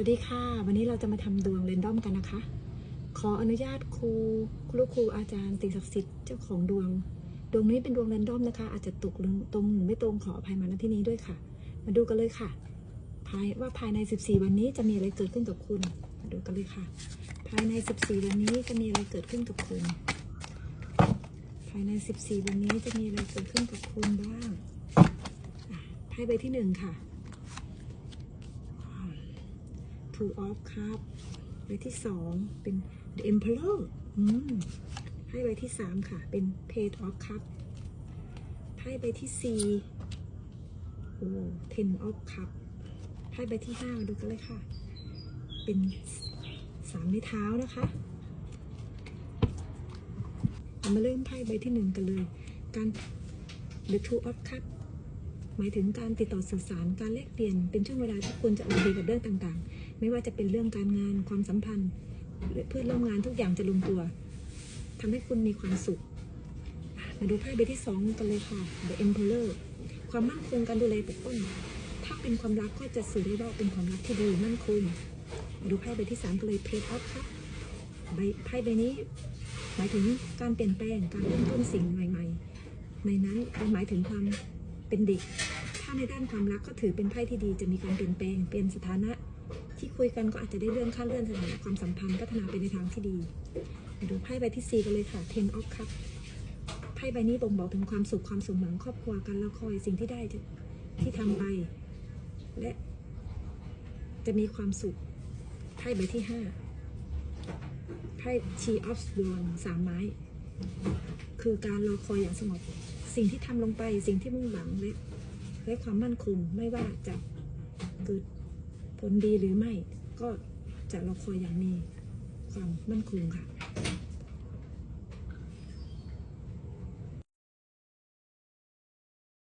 วัสดีค่ะ วันนี้เราจะมาทำดวงเรนดอมกันนะคะ ขออนุญาตครูครูครูอาจารย์สิ่งศักดิ์สิทธิ์เจ้าของดวง ดวงนี้เป็นดวงเรนดอมนะคะ อาจจะตกตรงหรือไม่ตรงขออภัยมาณที่นี้ด้วยค่ะ มาดูกันเลยค่ะ ภายว่าภายใน 14 วันนี้จะมีอะไรเกิดขึ้นกับคุณ มาดูกันเลยค่ะ ภายใน 14 วันนี้จะมีอะไรเกิดขึ้นกับคุณ ภายใน 14 วันนี้จะมีอะไรเกิดขึ้นกับคุณบ้างไพ่ใบที่หนึ่งค่ะ Two of Cup ใบที่สองเป็น The Emperor อืมไพ่ใบที่สามค่ะ เป็น Page of Cup ไพ่ใบที่สี่โอ้ Ten of Cup ไพ่ใบที่ห้าดูกันเลยค่ะ เป็นสามไม้เท้านะคะเรามาเริ่มไพ่ใบที่หนึ่งกันเลย การ The Two of Cup หมายถึงการติดต่อสื่อสารการแลกเปลี่ยนเป็นช่วงเวลาที่คุณจะโอเคกับเรื่องต่างๆ ไม่ว่าจะเป็นเรื่องการงานความสัมพันธ์หรือเพื่อนร่วมงานทุกอย่างจะลงตัวทำให้คุณมีความสุข มาดูไพ่ใบที่สองกันเลยค่ะ The Emperor ความมั่นคงการดูแลปกป้องถ้าเป็นความรักก็จะสื่อได้ว่าเป็นความรักที่ดีมั่นคงมาดูไพ่ใบที่สามกันเลย Page of Cup ใบไพ่ใบนี้ หมายถึงการเปลี่ยนแปลงการเริ่มต้นสิ่งใหม่ ๆ ในนั้นหมายถึงความ เป็นเด็ก ถ้าในด้านความรักก็ถือเป็นไพ่ที่ดีจะมีการเปลี่ยนแปลงเปลี่ยนสถานะ ที่คุยกันก็อาจจะได้เลื่อนขั้นเลื่อนสถานะความสัมพันธ์พัฒนาไปในทางที่ดีดูไพ่ใบที่สี่กันเลยค่ะ Ten of Cups ไพ่ใบนี้บ่งบอกถึงความสุขความสมหวังครอบครัวการละคอยสิ่งที่ได้ที่ทำไป และจะมีความสุขไพ่ใบที่ห้าไพ่ She of Wands สามไม้ คือการรอคอยอย่างสงบ สิ่งที่ทำลงไป สิ่งที่มุ่งหวังและและความมั่นคงไม่ว่าจะเกิดผลดีหรือไม่ ก็จะรอคอยอย่างมีความมั่นคงค่ะ